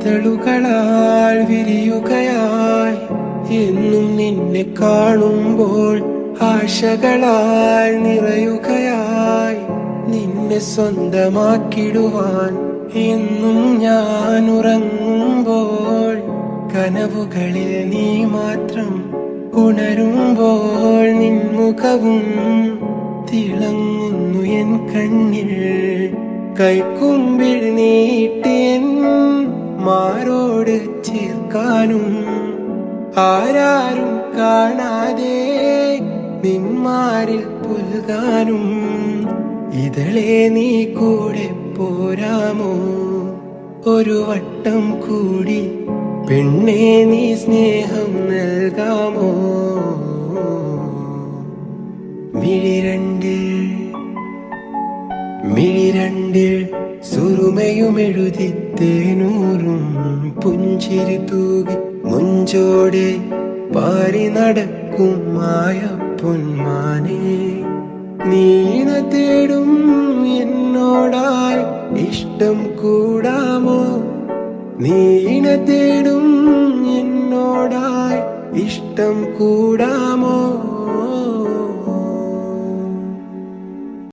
ഇതളുകളാൽ വിരിയുകയായി. എന്നും നിന്നെ കാണുമ്പോൾ ആശകളാൽ നിറയുകയായി. നിന്നെ സ്വന്തമാക്കിടുവാൻ എന്നും ഞാൻ ഉറങ്ങുമ്പോൾ കനവുകളിൽ നീ മാത്രം ഉണരുമ്പോൾ നിൻമുഖവും തിളങ്ങുന്നു എൻ കണ്ണിൽ. കൈക്കുമ്പിൽ നീട്ടിയൻ മാറോട് ചേർക്കാനും ആരാരും കാണാതെ നിന്മാരിൽ പുൽകാനും ഇതളെ നീ കൂടെ പോരാമോ? ഒരു വട്ടം കൂടി പെണ്ണെ നീ സ്നേഹം നൽകാമോ? മിഴിരണ്ടിൽ മിഴിരണ്ടിൽ സുറുമയുമെഴുതി തേനൂറും പുഞ്ചിരി തൂകി മുഞ്ചോടെ പാരി നടക്കും മായ പൊന്മാനെ നീന തേടും എന്നോടായി ഇഷ്ടം കൂടാമോ? നീന തേടും എന്നോടായി ഇഷ്ടം കൂടാമോ?